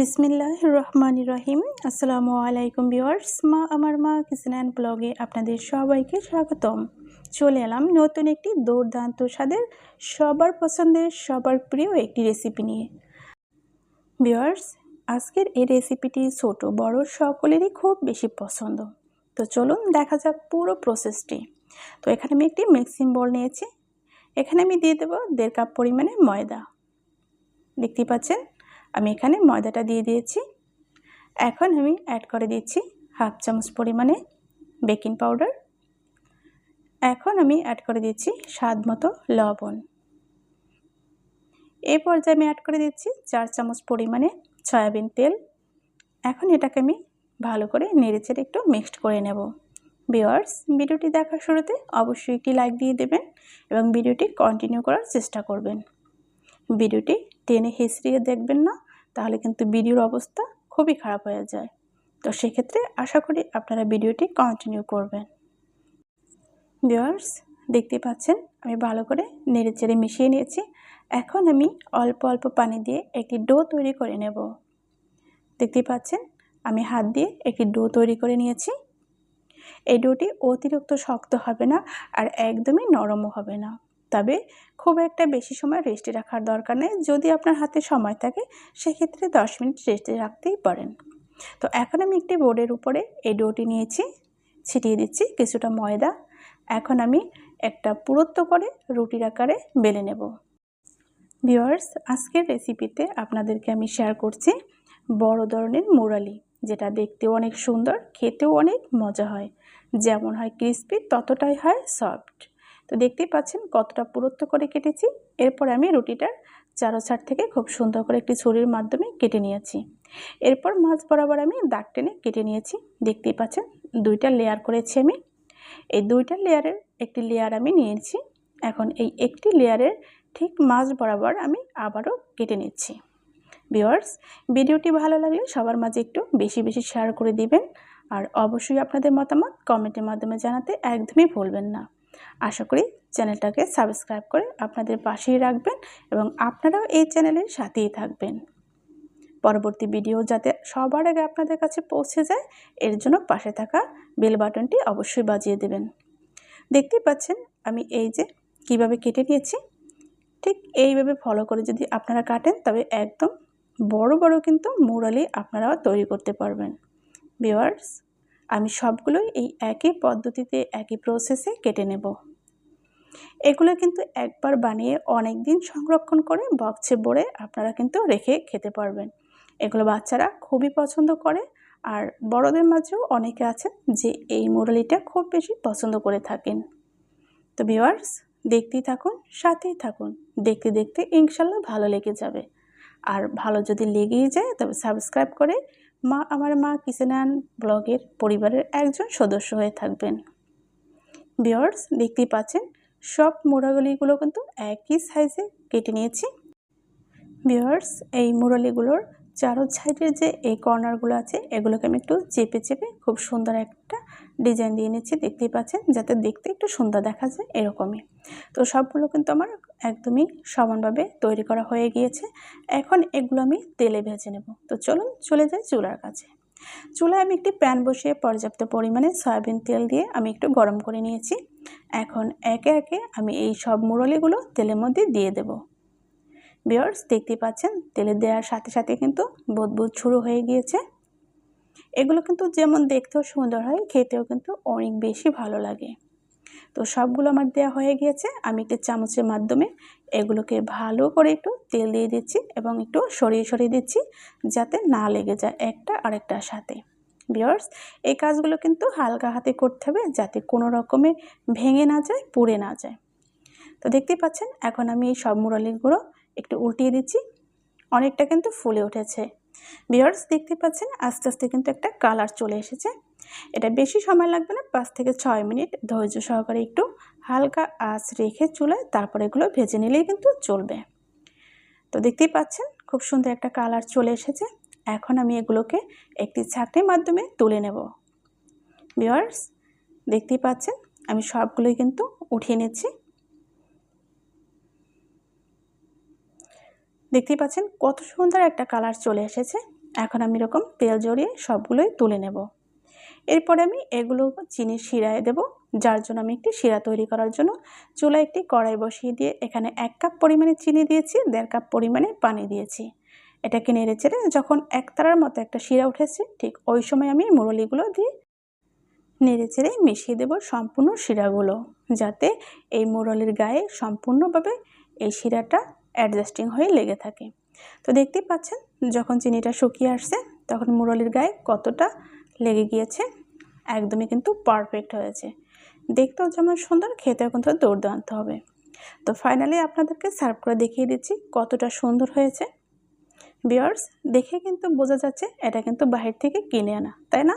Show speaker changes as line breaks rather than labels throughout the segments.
বিসমিল্লাহ রহমান রহিম। আসসালামু আলাইকুম ভিউয়ার্স, মা আমার মা কিচেন অ্যান্ড ব্লগে আপনাদের সবাইকে স্বাগতম। চলে এলাম নতুন একটি দুর্দান্ত স্বাদের, সবার পছন্দের, সবার প্রিয় একটি রেসিপি নিয়ে। বিওয়ার্স আজকের এই রেসিপিটি ছোট, বড় সকলেরই খুব বেশি পছন্দ। তো চলুন দেখা যাক পুরো প্রসেসটি তো এখানে আমি একটি মিক্সিং বল নিয়েছি। এখানে আমি দিয়ে দেবো দেড় কাপ পরিমাণে ময়দা। দেখতেই পাচ্ছেন? আমি এখানে ময়দাটা দিয়ে দিয়েছি। এখন আমি অ্যাড করে দিচ্ছি হাফ চামচ পরিমাণে বেকিং পাউডার এখন আমি অ্যাড করে দিচ্ছি স্বাদ মতো লবণ। এই পর্যায়ে আমি অ্যাড করে দিচ্ছি চার চামচ পরিমাণে সয়াবিন তেল। এখন এটাকে আমি ভালো করে নেড়েচেড়ে একটু মিক্সড করে নেব। ভিওয়ার্স ভিডিওটি দেখার শুরুতে অবশ্যই একটি লাইক দিয়ে দেবেন এবং ভিডিওটি কন্টিনিউ করার চেষ্টা করবেন। ভিডিওটি টেনে হিসড়িয়ে দেখবেন না। তাহলে কিন্তু ভিডিওর অবস্থা খুবই খারাপ হয়ে যায়। তো সেক্ষেত্রে আশা করি আপনারা ভিডিওটি কন্টিনিউ করবেন। ভিওয়ার্স দেখতে পাচ্ছেন, আমি ভালো করে নেড়ে চেড়ে মিশিয়ে নিয়েছি। এখন আমি অল্প অল্প পানি দিয়ে একটি ডো তৈরি করে নেব। দেখতে পাচ্ছেন, আমি হাত দিয়ে একটি ডো তৈরি করে নিয়েছি। এই ডোটি অতিরিক্ত শক্ত হবে না আর একদমই নরমও হবে না। তবে খুব একটা বেশি সময় রেস্টে রাখার দরকার নেই। যদি আপনার হাতে সময় থাকে, সেক্ষেত্রে দশ মিনিট রেস্টে রাখতেই পারেন। তো এখন আমি একটি বোর্ডের উপরে এই ডোটি নিয়েছি, ছিটিয়ে দিচ্ছি কিছুটা ময়দা। এখন আমি একটা পুরুত্ব করে রুটির আকারে বেলে নেব। ভিওয়ার্স আজকের রেসিপিতে আপনাদেরকে আমি শেয়ার করছি বড় ধরনের মোরালি, যেটা দেখতেও অনেক সুন্দর, খেতেও অনেক মজা হয়। যেমন হয় ক্রিস্পি, ততটাই হয় সফট। তো দেখতেই পাচ্ছেন কতটা পুরুত্ব করে কেটেছি। এরপর আমি রুটিটার চারো ছাড় থেকে খুব সুন্দর করে একটি ছুরির মাধ্যমে কেটে নিয়েছি। এরপর মাছ বরাবর আমি দাগ টেনে কেটে নিয়েছি। দেখতেই পাচ্ছেন দুইটা লেয়ার করেছি আমি। এই দুইটা লেয়ারের একটি লেয়ার আমি নিয়েছি। এখন এই একটি লেয়ারের ঠিক মাছ বরাবর আমি আবারও কেটে নিচ্ছি। ভিওয়ার্স ভিডিওটি ভালো লাগলে সবার মাঝে একটু বেশি বেশি শেয়ার করে দিবেন। আর অবশ্যই আপনাদের মতামত কমেন্টের মাধ্যমে জানাতে একদমই ভুলবেন না। আশা করি চ্যানেলটাকে সাবস্ক্রাইব করে আপনাদের পাশেই রাখবেন এবং আপনারাও এই চ্যানেলের সাথেই থাকবেন। পরবর্তী ভিডিও যাতে সবার আগে আপনাদের কাছে পৌঁছে যায়, এর জন্য পাশে থাকা বেল বাটনটি অবশ্যই বাজিয়ে দেবেন। দেখতেই পাচ্ছেন আমি এই যে কীভাবে কেটে নিয়েছি। ঠিক এইভাবে ফলো করে যদি আপনারা কাটেন, তবে একদম বড় বড় কিন্তু মুরালি আপনারাও তৈরি করতে পারবেন। ভিওয়ার্স আমি সবগুলোই এই একই পদ্ধতিতে, একই প্রসেসে কেটে নেব। এগুলো কিন্তু একবার বানিয়ে অনেক দিন সংরক্ষণ করে বক্সে ভরে আপনারা কিন্তু রেখে খেতে পারবেন। এগুলো বাচ্চারা খুবই পছন্দ করে আর বড়দের মাঝেও অনেকে আছেন যে এই মুরলিটা খুব বেশি পছন্দ করে থাকেন। তো ভিওয়ার্স দেখতেই থাকুন, সাথেই থাকুন। দেখতে দেখতে ইনশাল্লাহ ভালো লেগে যাবে। আর ভালো যদি লেগেই যায়, তবে সাবস্ক্রাইব করে মা, আমার মা কিসেনান ব্লগের পরিবারের একজন সদস্য হয়ে থাকবেন। বিয়ার্স দেখতেই পাচ্ছেন, সব মুরাগলিগুলো কিন্তু একই সাইজে কেটে নিয়েছি। বিয়ার্স এই মোড়ালিগুলোর চারো সাইডের যে এই কর্নারগুলো আছে, এগুলোকে আমি একটু চেপে চেপে খুব সুন্দর একটা ডিজাইন দিয়ে নিচ্ছি, দেখতেই পাচ্ছেন, যাতে দেখতে একটু সুন্দর দেখা যায় এরকমই। তো সবগুলো কিন্তু আমার একদমই সমানভাবে তৈরি করা হয়ে গিয়েছে। এখন এগুলো আমি তেলে ভেজে নেব। তো চলুন চলে যাই চুলার কাছে। চুলায় আমি একটি প্যান বসিয়ে পর্যাপ্ত পরিমাণে সয়াবিন তেল দিয়ে আমি একটু গরম করে নিয়েছি। এখন একে একে আমি এই সব মুরলিগুলো তেলের মধ্যে দিয়ে দেব। বিয়ার্স দেখতেই পাচ্ছেন, তেলে দেওয়ার সাথে সাথে কিন্তু বুদবুদ শুরু হয়ে গিয়েছে। এগুলো কিন্তু যেমন দেখতেও সুন্দর হয়, খেতেও কিন্তু অনেক বেশি ভালো লাগে। তো সবগুলো আমার দেওয়া হয়ে গিয়েছে, আমি একটি চামচের মাধ্যমে এগুলোকে ভালো করে একটু তেল দিয়ে দিচ্ছি এবং একটু সরিয়ে সরিয়ে দিচ্ছি যাতে না লেগে যায় একটা আরেকটার সাথে। বিয়ার্স এই কাজগুলো কিন্তু হালকা হাতে করতে হবে যাতে কোনো রকমে ভেঙে না যায়, পুড়ে না যায়। তো দেখতেই পাচ্ছেন, এখন আমি এই সব মুরালিগুলো একটু উল্টিয়ে দিচ্ছি, অনেকটা কিন্তু ফুলে উঠেছে। বিয়ার্স দেখতে পাচ্ছেন, আস্তে আস্তে কিন্তু একটা কালার চলে এসেছে। এটা বেশি সময় লাগবে না, পাঁচ থেকে ছয় মিনিট ধৈর্য সহকারে একটু হালকা আঁচ রেখে চুলায় তারপর এগুলো ভেজে নিলেই কিন্তু চলবে। তো দেখতেই পাচ্ছেন, খুব সুন্দর একটা কালার চলে এসেছে। এখন আমি এগুলোকে একটি ছাকনির মাধ্যমে তুলে নেব। বিয়ার্স দেখতেই পাচ্ছেন, আমি সবগুলোই কিন্তু উঠিয়ে নিচ্ছি। দেখতেই পাচ্ছেন কত সুন্দর একটা কালার চলে এসেছে। এখন আমি এরকম তেল জড়িয়ে সবগুলোই তুলে নেব। এরপরে আমি এগুলো চিনি শিরায় দেব, যার জন্য আমি একটি শিরা তৈরি করার জন্য চুলায় একটি কড়াই বসিয়ে দিয়ে এখানে এক কাপ পরিমাণে চিনি দিয়েছি, দেড় কাপ পরিমাণে পানি দিয়েছি। এটাকে নেড়ে চেড়ে যখন একতারার মতো একটা শিরা উঠেছে, ঠিক ওই সময় আমি মুরলিগুলো দিয়ে নেড়ে চেড়ে মিশিয়ে দেব সম্পূর্ণ শিরাগুলো, যাতে এই মুরলির গায়ে সম্পূর্ণভাবে এই শিরাটা অ্যাডজাস্টিং হয়ে লেগে থাকে। তো দেখতেই পাচ্ছেন, যখন চিনিটা শুকিয়ে আসছে, তখন মুরলির গায়ে কতটা লেগে গিয়েছে, একদমই কিন্তু পারফেক্ট হয়েছে। দেখতেও যেমন সুন্দর, খেতেও কিন্তু দুর্দান্ত হবে। তো ফাইনালি আপনাদেরকে সার্ভ করে দেখিয়ে দিচ্ছি কতটা সুন্দর হয়েছে। বিয়ার্স দেখে কিন্তু বোঝা যাচ্ছে এটা কিন্তু বাহির থেকে কিনে আনা, তাই না?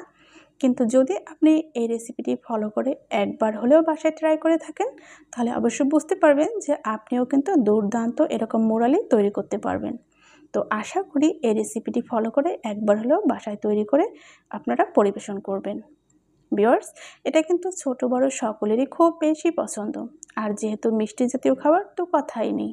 কিন্তু যদি আপনি এই রেসিপিটি ফলো করে একবার হলেও বাসায় ট্রাই করে থাকেন, তাহলে অবশ্যই বুঝতে পারবেন যে আপনিও কিন্তু দুর্দান্ত এরকম মোরালি তৈরি করতে পারবেন। তো আশা করি এই রেসিপিটি ফলো করে একবার হলেও বাসায় তৈরি করে আপনারা পরিবেশন করবেন। বিয়ার্স এটা কিন্তু ছোট বড় সকলেরই খুব বেশি পছন্দ। আর যেহেতু মিষ্টি জাতীয় খাবার, তো কথাই নেই।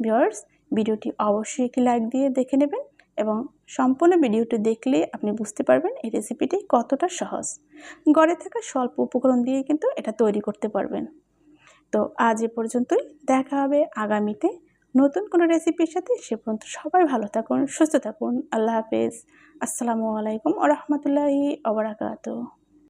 বিয়ার্স ভিডিওটি অবশ্যই একটি লাইক দিয়ে দেখে নেবেন। এবং সম্পূর্ণ ভিডিওটি দেখলে আপনি বুঝতে পারবেন এই রেসিপিটি কতটা সহজ। গড়ে থাকা স্বল্প উপকরণ দিয়ে কিন্তু এটা তৈরি করতে পারবেন। তো আজ এ পর্যন্তই। দেখা হবে আগামীতে নতুন কোনো রেসিপির সাথে। সে পর্যন্ত সবাই ভালো থাকুন, সুস্থ থাকুন। আল্লাহ হাফেজ। আসসালামু আলাইকুম আ রহমতুল্লাহি আবরাকাতু